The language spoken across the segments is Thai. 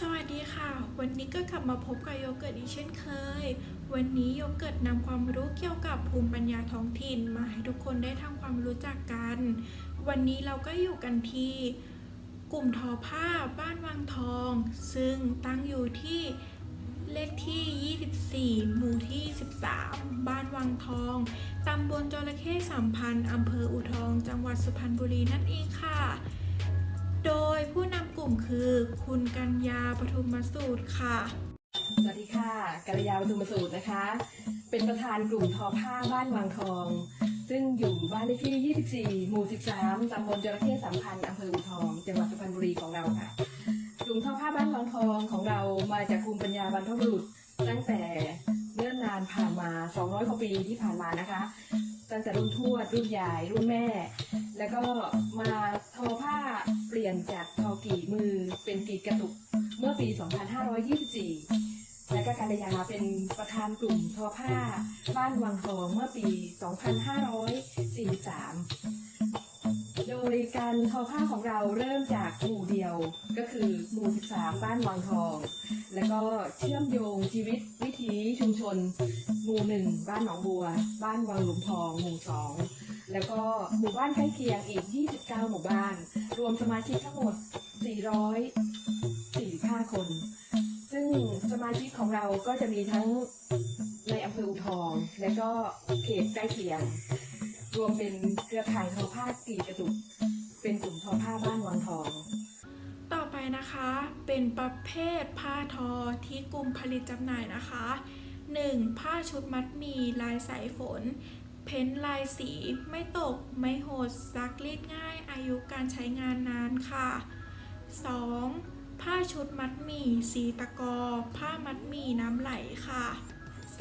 สวัสดีค่ะ วันนี้ก็กลับมาพบกับโยเกิร์ตอีกเช่นเคย วันนี้โยเกิร์ตนำความรู้เกี่ยวกับภูมิปัญญาท้องถิ่นมาให้ทุกคนได้ทำความรู้จักกัน วันนี้เราก็อยู่กันที่ กลุ่มทอผ้าบ้านวังทอง ซึ่งตั้งอยู่ที่เลขที่ 24 หมู่ที่ 13 บ้านวังทอง ตำบลจระเข้สัมพันธ์อำเภออูทอง จังหวัดสุพรรณบุรีนั่นเองค่ะ โดยผู้นำกลุ่มคือคุณกัญญาปทุมมสูตรค่ะ สวัสดีค่ะกัลยาปทุมสูตรนะคะ เป็นประธานกลุ่มทอผ้าบ้านวังทอง ซึ่งอยู่บ้านเลขที่ 24 หมู่ 13 ตำบลจระเข้สัมพันธ์อำเภออูทอง จังหวัดสุพรรณบุรีของเราค่ะ กลุ่มทอผ้าบ้านวังทองของเรามาจากภูมิปัญญาบรรพบุรุษตั้งแต่เนิ่นนานผ่านมา 200 กว่าปีที่ผ่านมานะคะ ตั้งแต่รุ่นทวดรุ่นยายรุ่นแม่ แล้วก็มาทอผ้าเปลี่ยนจากทอกี่มือเป็นกรีดกระตุกเมื่อปี 2524 และก็การยาเป็นประธานกลุ่มทอผ้าบ้านวังทองเมื่อปี 2543 โดยการทอผ้าของเราเริ่มจากหมู่เดียวก็คือหมู่ 13 บ้านวังทอง แล้วก็เชื่อมโยงชีวิตวิถีชุมชน หมู่หนึ่งบ้านหนองบัว บ้านวังหลุมทอง หมู่สองแล้วก็หมู่บ้านใกล้เคียงอีก 29 หมู่บ้าน รวมสมาชิกทั้งหมด 445 คน ซึ่งสมาชิกของเราก็จะมีทั้งในอำเภออูทอง และก็เขตใกล้เคียง รวมเป็นเครือข่ายทอผ้ากรีดกระดุก เป็นกลุ่มทอผ้าบ้านวังทอง ต่อไปนะคะเป็นประเภทผ้าทอที่กลุ่มผลิตจำหน่ายนะคะ 1. ผ้าชุดมัดหมี่ลายสายฝน เพ้นท์ลายสีไม่ตก ไม่โหดซักรีดง่าย อายุการใช้งานนานค่ะ 2. ผ้าชุดมัดหมี่สีตะกอ ผ้ามัดหมี่น้ำไหลค่ะ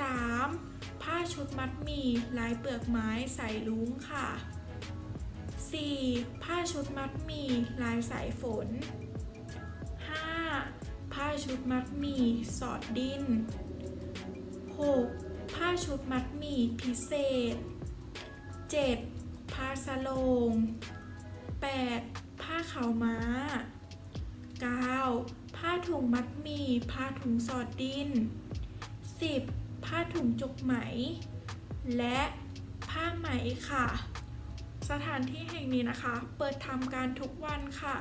3. ผ้าชุดมัดหมี่ลายเปลือกไม้ใส่ลุงค่ะ 4. ผ้าชุดมัดหมี่ลายสายฝน 5. ผ้าชุดมัดหมี่สอดดิน 6. ผ้าชุดมัดหมี่พิเศษ 7. ผ้าสโลง 8. ผ้าขาวม้า 9. ผ้าถุงมัดหมี่ผ้าถุงสอดดิน 10. ผ้าถุงจุกไหม และผ้าไหมค่ะ สถานที่แห่งนี้นะคะ เปิดทำการทุกวันค่ะ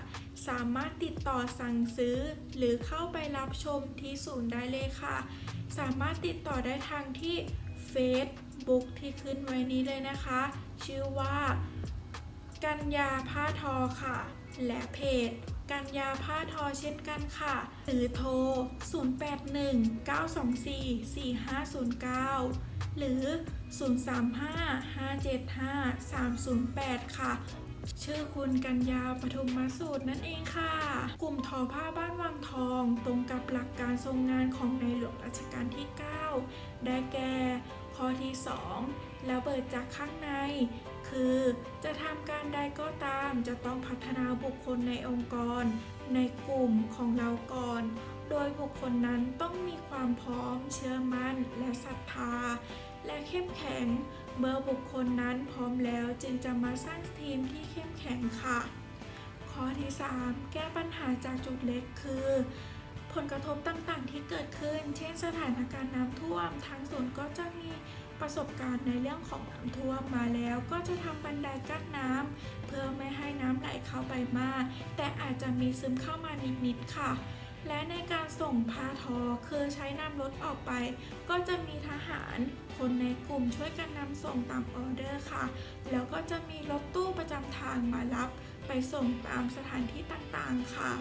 สามารถติดต่อสั่งซื้อ หรือเข้าไปรับชมที่ศูนย์ได้เลยค่ะ สามารถติดต่อได้ทางที่ Facebook ที่ขึ้นไว้นี้เลยนะคะ ชื่อว่า กัญญาผ้าทอค่ะ และเพจ กัญญาผ้าทอเช่นกันค่ะ หรือโทร 0819244509 หรือ 0355755308 ค่ะ ชื่อคุณกัญญาปทุมมาสูตรนั่นเองค่ะ กลุ่มทอผ้าบ้านวังทองตรงกับหลักการทรงงานของในหลวงรัชกาลที่ 9 ได้แก่ข้อที่ 2 แล้วเปิดจากข้างใน คือ จะทำการใดก็ตามจะต้องพัฒนาบุคคลในองค์กร ในกลุ่มของเราก่อน โดยบุคคลนั้นต้องมีความพร้อม เชื่อมั่น และศรัทธา และเข้มแข็ง เมื่อบุคคลนั้นพร้อมแล้วจึงจะมาสร้างทีมที่เข้มแข็งค่ะ ข้อที่ 3 แก้ปัญหาจากจุดเล็กคือผลกระทบต่างๆที่เกิดขึ้น เช่นสถานการณ์น้ำท่วม ทางศูนก็จะมี ประสบการณ์ในเรื่องของน้ำท่วมมาแล้วก็จะทำบันไดกั้นน้ำเพื่อไม่ให้น้ำไหลเข้าไปมาก แต่อาจจะมีซึมเข้ามานิดๆค่ะ และในการส่งผ้าทอคือใช้นำรถออกไป ก็จะมีทหารคนในกลุ่มช่วยกันนำส่งตามออเดอร์ค่ะ แล้วก็จะมีรถตู้ประจำทางมารับ ไปส่งตามสถานที่ต่างๆค่ะ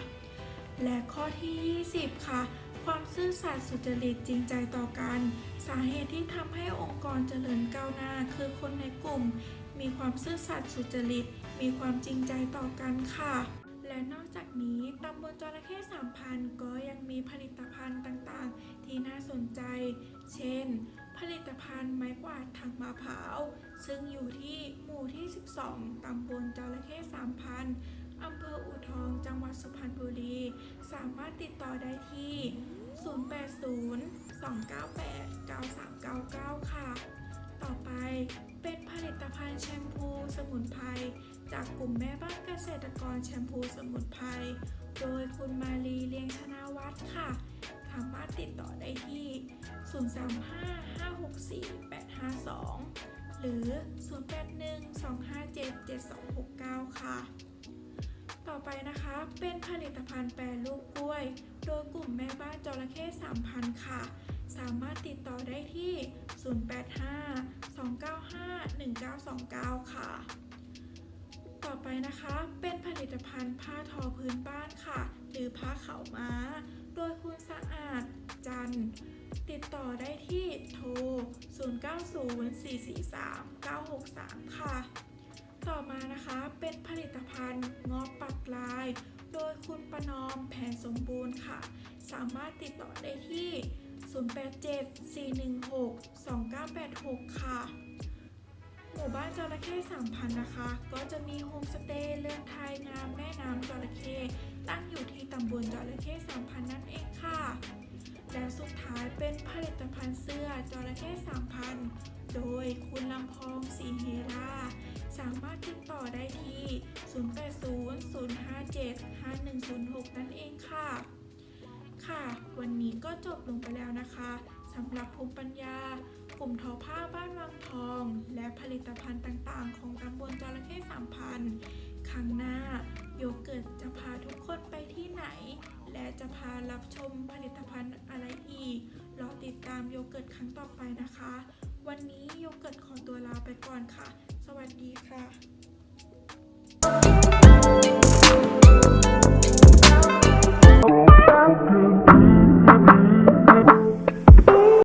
และข้อที่ 20 ค่ะ ความซื่อสัตย์สุจริตจริงใจต่อกัน สาเหตุที่ทำให้องค์กรเจริญก้าวหน้า คือคนในกลุ่ม มีความซื่อสัตย์สุจริต มีความจริงใจต่อกันค่ะ และนอกจากนี้ตำบลจระเข้สามพันก็ยังมีผลิตภัณฑ์ต่างๆ ที่น่าสนใจ เช่น ผลิตภัณฑ์ไม้กวาดทางมะพร้าว ซึ่งอยู่ที่หมู่ที่ 12ตำบลจระเข้สามพัน อำเภออูทอง จังหวัดสุพรรณบุรี สามารถติดต่อได้ที่ 080-298-9399 ค่ะ ต่อไปเป็นผลิตภัณฑ์แชมพูสมุนไพรจากกลุ่มแม่บ้านเกษตรกรแชมพูสมุนไพรโดยคุณมาลีเลียงชนาวัวัฒน์ค่ะ สามารถติดต่อได้ที่ 035-564-852 หรือ 081-257-7269 ค่ะ ต่อไปนะคะเป็นผลิตภัณฑ์แปรรูปกล้วย โดยกลุ่มแม่บ้านจระเข้3,000 ค่ะ สามารถติดต่อได้ที่ 085-295-1929 ค่ะ ต่อไปนะคะเป็นผลิตภัณฑ์ผ้าทอพื้นบ้านค่ะ หรือผ้าเขาม้า โดยคุณสะอาดจันติดต่อได้ที่โทร 0904439963 ค่ะ ต่อมานะคะเป็นผลิตภัณฑ์งอปักลาย โดยคุณประนอมแผนสมบูรณ์ค่ะ สามารถติดต่อได้ที่ 087-416-2986 ค่ะ หมู่บ้านจระเข้3,000 นะคะ ก็จะมีโฮมสเตย์เรือนไทยงามแม่น้ำจระเข้ตั้งอยู่ที่ตำบลจระเข้3,000 นั่นเองค่ะ และสุดท้ายเป็นผลิตภัณฑ์เสื้อจระเข้3,000 0800575106 นั่นเองค่ะ ค่ะ วันนี้ก็จบลงไปแล้วนะคะสำหรับภูมิปัญญากลุ่มทอผ้าบ้านวังทอง และผลิตภัณฑ์ต่างๆ ของตำบลจระเข้สามพันครั้งหน้าโยเกิร์ตจะพาทุกคนไปที่ไหน และจะพารับชมผลิตภัณฑ์อะไรอีก รอติดตามโยเกิร์ตครั้งต่อไปนะคะ วันนี้โยเกิร์ตขอตัวลาไปก่อนค่ะ สวัสดีค่ะ